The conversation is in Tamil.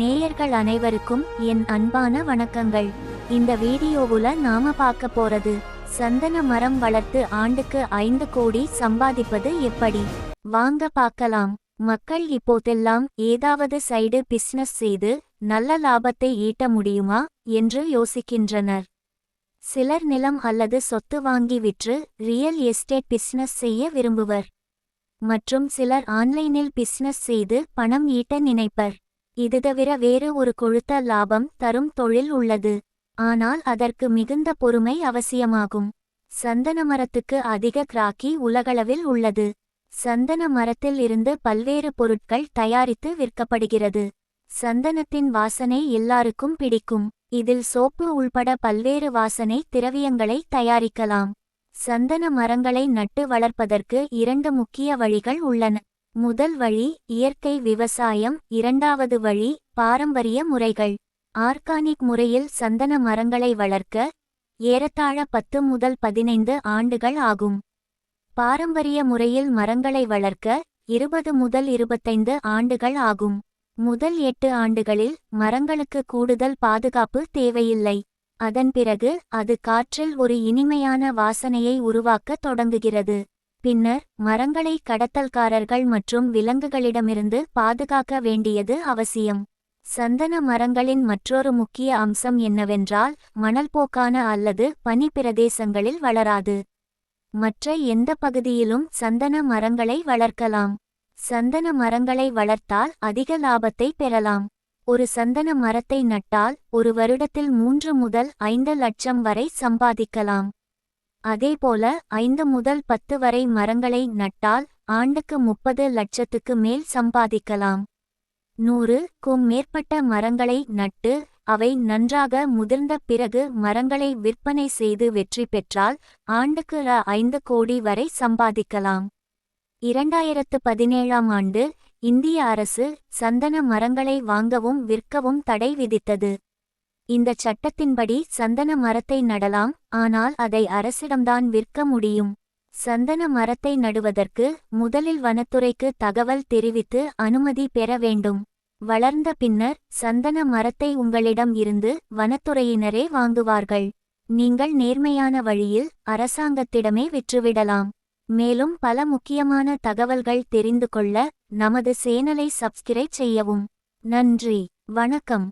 நேயர்கள் அனைவருக்கும் என் அன்பான வணக்கங்கள். இந்த வீடியோவுல நாம பார்க்க போறது சந்தன மரம் வளர்த்து ஆண்டுக்கு ஐந்து கோடி சம்பாதிப்பது எப்படி? வாங்க பார்க்கலாம். மக்கள் இப்போதெல்லாம் ஏதாவது சைடு பிசினஸ் செய்து நல்ல லாபத்தை ஈட்ட முடியுமா என்று யோசிக்கின்றனர். சிலர் நிலம் அல்லது சொத்து வாங்கி விற்று ரியல் எஸ்டேட் பிசினஸ் செய்ய விரும்புவர். மற்றும் சிலர் ஆன்லைனில் பிசினஸ் செய்து பணம் ஈட்ட நினைப்பர். இது தவிர வேறு ஒரு கொழுத்த லாபம் தரும் தொழில் உள்ளது. ஆனால் அதற்கு மிகுந்த பொறுமை அவசியமாகும். சந்தன மரத்துக்கு அதிக கிராக்கி உலகளவில் உள்ளது. சந்தன மரத்தில் இருந்து பல்வேறு பொருட்கள் தயாரித்து விற்கப்படுகிறது. சந்தனத்தின் வாசனை எல்லாருக்கும் பிடிக்கும். இதில் சோப்பு உள்பட பல்வேறு வாசனை திரவியங்களை தயாரிக்கலாம். சந்தன மரங்களை நட்டு வளர்ப்பதற்கு இரண்டு முக்கிய வழிகள் உள்ளன. முதல் வழி இயற்கை விவசாயம் இரண்டாவது வழி பாரம்பரிய முறைகள். ஆர்கானிக் முறையில் சந்தன மரங்களை வளர்க்க ஏறத்தாழ பத்து முதல் பதினைந்து ஆண்டுகள் ஆகும். பாரம்பரிய முறையில் மரங்களை வளர்க்க இருபது முதல் இருபத்தைந்து ஆண்டுகள் ஆகும். முதல் எட்டு ஆண்டுகளில் மரங்களுக்கு கூடுதல் பாதுகாப்பு தேவையில்லை. அதன் பிறகு அது காற்றில் ஒரு இனிமையான வாசனையை உருவாக்கத் தொடங்குகிறது. பின்னர் மரங்களை கடத்தல்காரர்கள் மற்றும் விலங்குகளிடமிருந்து பாதுகாக்க வேண்டியது அவசியம். சந்தன மரங்களின் மற்றொரு முக்கிய அம்சம் என்னவென்றால் மணல்போக்கான அல்லது பனி பிரதேசங்களில் வளராது. மற்ற எந்த பகுதியிலும் சந்தன மரங்களை வளர்க்கலாம். சந்தன மரங்களை வளர்த்தால் அதிக லாபத்தை பெறலாம். ஒரு சந்தன மரத்தை நட்டால் ஒரு வருடத்தில் மூன்று முதல் ஐந்து லட்சம் வரை சம்பாதிக்கலாம். அதேபோல ஐந்து முதல் பத்து வரை மரங்களை நட்டால் ஆண்டுக்கு முப்பது லட்சத்துக்கு மேல் சம்பாதிக்கலாம். நூறு க்கும் மேற்பட்ட மரங்களை நட்டு அவை நன்றாக முதிர்ந்த பிறகு மரங்களை விற்பனை செய்து வெற்றி பெற்றால் ஆண்டுக்கு ர ஐந்து கோடி வரை சம்பாதிக்கலாம். இரண்டாயிரத்து பதினேழாம் ஆண்டு இந்திய அரசு சந்தன மரங்களை வாங்கவும் விற்கவும் தடை விதித்தது. இந்த சட்டத்தின்படி சந்தன மரத்தை நடலாம் ஆனால் அதை அரசிடம்தான் விற்க முடியும். சந்தன மரத்தை நடுவதற்கு முதலில் வனத்துறைக்கு தகவல் தெரிவித்து அனுமதி பெற வேண்டும். வளர்ந்த பின்னர் சந்தன மரத்தை உங்களிடம் இருந்து வனத்துறையினரே வாங்குவார்கள். நீங்கள் நேர்மையான வழியில் அரசாங்கத்திடமே விற்றுவிடலாம். மேலும் பல முக்கியமான தகவல்கள் தெரிந்து கொள்ள நமது சேனலை சப்ஸ்கிரைப் செய்யவும். நன்றி. வணக்கம்.